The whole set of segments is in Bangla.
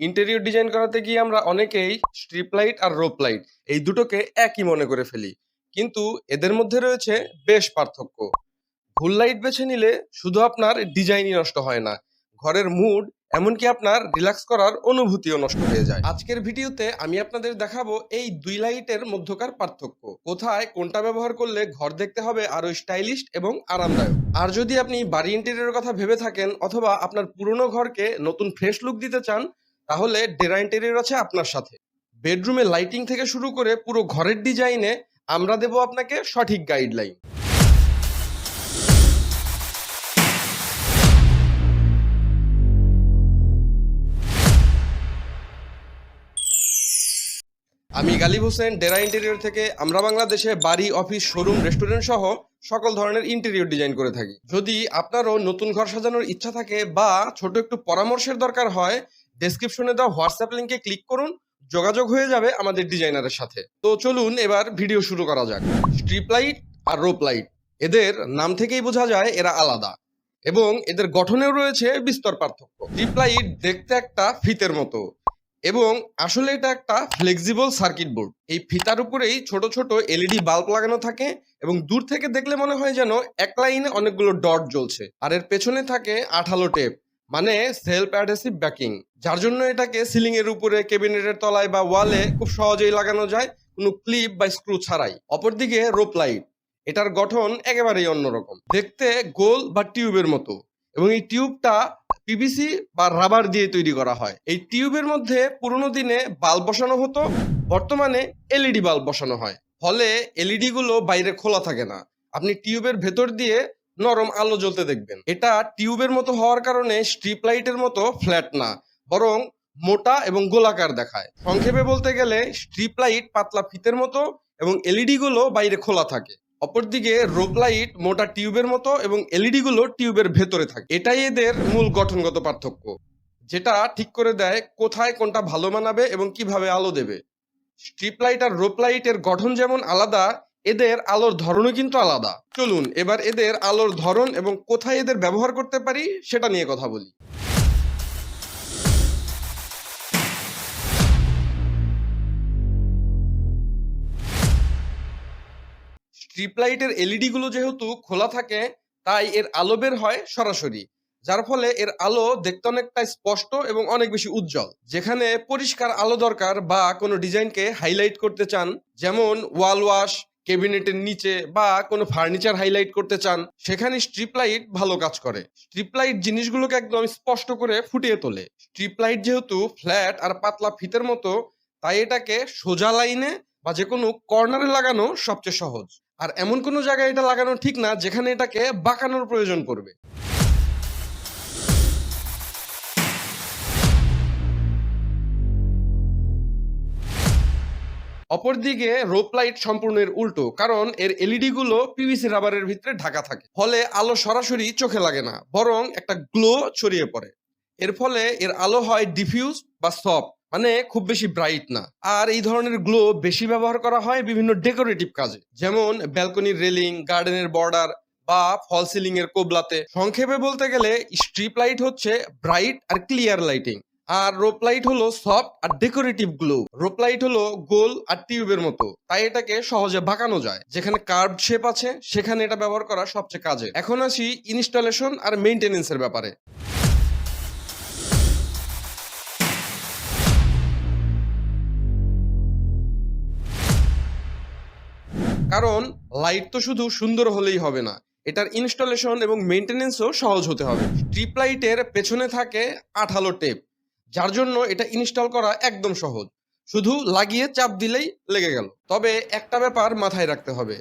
ইন্টেরিয়র ডিজাইন করাতে গিয়ে আমরা অনেকেই স্ট্রিপ লাইট আর রোপ লাইট এই দুটোকে একই মনে করে ফেলি। কিন্তু এদের মধ্যে রয়েছে বেশ পার্থক্য। ভুল লাইট বেছে নিলে শুধু আপনার ডিজাইনই নষ্ট হয় না, ঘরের মুড এমনকি আপনার রিল্যাক্স করার অনুভূতিও নষ্ট হয়ে যায়। আজকের ভিডিওতে আমি আপনাদের দেখাবো এই দুই লাইটের মধ্যকার পার্থক্য। কোথায় কোনটা ব্যবহার করলে ঘর দেখতে হবে আরও স্টাইলিশ এবং আরামদায়ক? আর যদি আপনি বাড়ি ইন্টেরিয়রের কথা ভেবে থাকেন অথবা আপনার পুরনো ঘরকে নতুন ফ্রেশ লুক দিতে চান তাহলে ডেরা ইন্টেরিয়র আছে আপনার সাথে। বেডরুমে লাইটিং থেকে শুরু করে পুরো ঘরের ডিজাইনে আমরা দেব আপনাকে সঠিক গাইডলাইন। আমি গালিব হোসেন ডেরা ইন্টেরিয়র থেকে আমরা বাংলাদেশে বাড়ি, অফিস, শোরুম, রেস্টুরেন্ট সহ সকল ধরনের ইন্টেরিয়র ডিজাইন করে থাকি। যদি আপনারও নতুন ঘর সাজানোর ইচ্ছা থাকে বা ছোট একটু পরামর্শের দরকার হয় ডেসক্রিপশনে দেওয়া হোয়াটসঅ্যাপ লিঙ্কে ক্লিক করুন, যোগাযোগ হয়ে যাবে আমাদের ডিজাইনারের সাথে। তো চলুন এবার ভিডিও শুরু করা যাক। স্ট্রিপ লাইট আর রোপ লাইট এদের নাম থেকেই বোঝা যায় এরা আলাদা এবং এদের গঠনেও রয়েছে বিস্তর পার্থক্য। স্ট্রিপ লাইট দেখতে একটা ফিতের মতো এবং আসলে এটা একটা ফ্লেক্সিবল সার্কিট বোর্ড এই ফিতার উপরেই ছোট ছোট এলইডি বাল্ব লাগানো থাকে এবং দূর থেকে দেখলে মনে হয় যেন এক লাইনে অনেকগুলো ডট জ্বলছে। আর এর পেছনে থাকে আঠালো টেপ মানে সেলফ অ্যাডহেসিভ ব্যাকিং যার জন্য এটাকে সিলিং এর উপরে ক্যাবিনেটের তলায় বা ওয়ালে খুব সহজেই লাগানো যায়, কোনো ক্লিপ বা স্ক্রু ছাড়াই। অপরদিকে রোপ লাইট এটার গঠন একেবারেই অন্যরকম। দেখতে গোল বা টিউবের মতো এবং এই টিউবটা পিভিসি বা রাবার দিয়ে তৈরি করা হয়। এই টিউবের মধ্যে পুরোনো দিনে বাল্ব বসানো হতো, বর্তমানে এলইডি বাল্ব বসানো হয়। ফলে এলইডি গুলো বাইরে খোলা থাকে না। আপনি টিউবের ভেতর দিয়ে নরম আলো জ্বলতে দেখবেন। এটা টিউবের মতো হওয়ার কারণে স্ট্রিপ লাইটের মতো ফ্ল্যাট না, বরং মোটা এবং গোলাকার দেখায়। সংক্ষেপে বলতে গেলে, স্ট্রিপ লাইট পাতলা ফিতের মতো এবং এলইডি গুলো বাইরে খোলা থাকে। অপরদিকে রোপ লাইট মোটা টিউবের মতো এবং এলইডি গুলো টিউবের ভেতরে থাকে। এটাই এদের মূল গঠনগত পার্থক্য, যেটা ঠিক করে দেয় কোথায় কোনটা ভালো মানাবে এবং কীভাবে আলো দেবে। স্ট্রিপ লাইট আর রোপ লাইটের গঠন যেমন আলাদা এদের আলোর ধরনও কিন্তু আলাদা। চলুন, এবার এদের আলোর ধরন এবং কোথায় এদের ব্যবহার করতে পারি সেটা নিয়ে কথা বলি। স্ট্রিপ লাইটের এলইডি গুলো যেহেতু খোলা থাকে, তাই এর আলো বের হয় সরাসরি, যার ফলে এর আলো দেখতে অনেকটা স্পষ্ট এবং অনেক বেশি উজ্জ্বল। যেখানে পরিষ্কার আলো দরকার বা কোনো ডিজাইনকে হাইলাইট করতে চান, যেমন ওয়াল ওয়াশ কেবিনেটের নিচে বা কোনো ফার্নিচার হাইলাইট করতে চান, সেখানে স্ট্রিপ লাইট ভালো কাজ করে। স্ট্রিপ লাইট জিনিসগুলোকে একদম স্পষ্ট করে ফুটিয়ে তোলে। স্ট্রিপ লাইট যেহেতু ফ্ল্যাট আর পাতলা ফিতের মতো, তাই এটাকে সোজা লাইনে বা যে কোনো কর্নারে লাগানো সবচেয়ে সহজ। আর এমন কোনো জায়গায় এটা লাগানো ঠিক না, যেখানে এটাকে বাঁকানোর প্রয়োজন পড়বে। অপরদিকে রোপ লাইট সম্পূর্ণের উল্টো, কারণ এর এলইডি গুলো পিভিসি রাবারের ভিতরে ঢাকা থাকে। ফলে আলো সরাসরি চোখে লাগে না, বরং একটা গ্লো ছড়িয়ে পড়ে। এর ফলে এর আলো হয় ডিফিউজ বা সফট মানে খুব বেশি ব্রাইট না। আর এই ধরনের গ্লো বেশি ব্যবহার করা হয় বিভিন্ন ডেকোরেটিভ কাজে, যেমন ব্যালকনির রেলিং গার্ডেনের বর্ডার বা ফল সিলিং এর কোবলাতে। সংক্ষেপে বলতে গেলে স্ট্রিপ লাইট হচ্ছে ব্রাইট আর ক্লিয়ার লাইটিং আর রোপ লাইট হলো সফট আর ডেকোরেটিভ গ্লো রোপ লাইট হলো গোল আর টিউবের মতো। তাই এটাকে সহজে বাঁকানো যায়। যেখানে কার্ভ শেপ আছে, সেখানে এটা ব্যবহার করা সবচেয়ে কাজে এখন আসি ইনস্টলেশন আর মেইনটেনেন্সের ব্যাপারে। কারণ লাইট তো শুধু সুন্দর হলেই হবে না, এটার ইনস্টলেশন এবং মেনটেনেন্সও সহজ হতে হবে। স্ট্রিপ লাইটের পেছনে থাকে আঠালো টেপ যার জন্য এটা ইনস্টল করা একদম সহজ। শুধু লাগিয়ে চাপ দিলেই লেগে গেল। তবে একটা ব্যাপার মাথায় রাখতে হবে।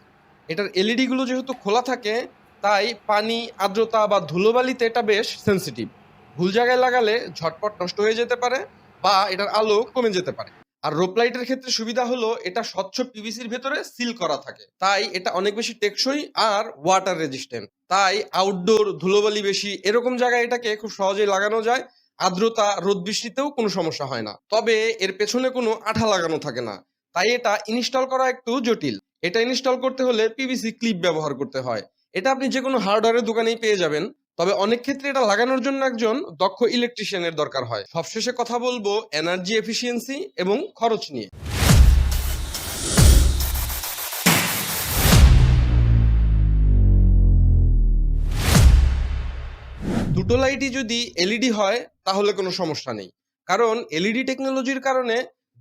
এটার এলইডি গুলো যেহেতু খোলা থাকে, তাই পানি, আর্দ্রতা বা ধুলোবালিতে এটা বেশ সেন্সিটিভ ভুল জায়গায় লাগালে ঝটপট নষ্ট হয়ে যেতে পারে বা এটার আলো কমে যেতে পারে। আর রোপ লাইটের ক্ষেত্রে সুবিধা হলো এটা স্বচ্ছ পিভিসির ভেতরে সিল করা থাকে। তাই এটা অনেক বেশি টেকসই আর ওয়াটার রেজিস্ট্যান্ট তাই আউটডোর ধুলোবালি বেশি এরকম জায়গায় এটাকে খুব সহজেই লাগানো যায়। আর্দ্রতা রোদ বৃষ্টিতেও কোনো সমস্যা হয় না। তবে এর পেছনে কোনো আঠা লাগানো থাকে না। তাই এটা ইনস্টল করা একটু জটিল। এটা ইনস্টল করতে হলে পিভিসি ক্লিপ ব্যবহার করতে হয়। এটা আপনি যে কোনো হার্ডওয়্যারের দোকানেই পেয়ে যাবেন। তবে অনেক ক্ষেত্রে এটা লাগানোর জন্য একজন দক্ষ ইলেকট্রিশিয়ানের দরকার হয়। সবশেষে কথা বলব এনার্জি এফিসিয়েন্সি এবং খরচ নিয়ে। দুটো লাইটই যদি এলইডি হয়, তাহলে কোনো সমস্যা নেই। কারণ এলইডি টেকনোলজির কারণে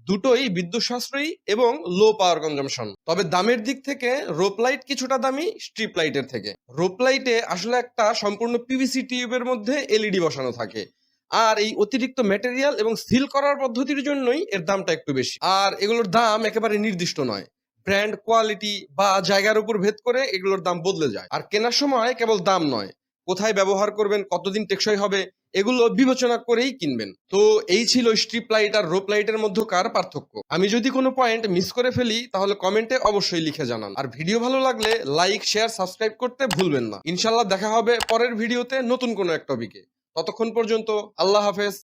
দুটোই বিদ্যুৎ সাশ্রয়ী এবং লো পাওয়ার কনজামশন তবে দামের দিক থেকে রোপ লাইট কিছুটা দামি স্ট্রিপ লাইটের থেকে। রোপ লাইটে আসলে একটা সম্পূর্ণ পিভিসি টিউবের মধ্যে এলইডি বসানো থাকে। আর এই অতিরিক্ত ম্যাটেরিয়াল এবং সিল করার পদ্ধতির জন্যই এর দামটা একটু বেশি। আর এগুলোর দাম একেবারে নির্দিষ্ট নয়। ব্র্যান্ড কোয়ালিটি বা জায়গার উপর ভেদ করে এগুলোর দাম বদলে যায়। আর কেনার সময় কেবল দাম নয়। কোথায় ব্যবহার করবেন, কতদিন টেকসই হবে, এগুলো বিবেচনা করেই কিনবেন। তো এই ছিল স্ট্রিপ লাইট আর রোপ লাইটের মধ্যে কার পার্থক্য। আমি যদি কোনো পয়েন্ট মিস করে ফেলি, তাহলে কমেন্টে অবশ্যই লিখে জানান। আর ভিডিও ভালো লাগলে লাইক শেয়ার সাবস্ক্রাইব করতে ভুলবেন না। ইনশাল্লাহ দেখা হবে পরের ভিডিওতে নতুন কোনো এক টপিকে ততক্ষণ পর্যন্ত আল্লাহ হাফেজ।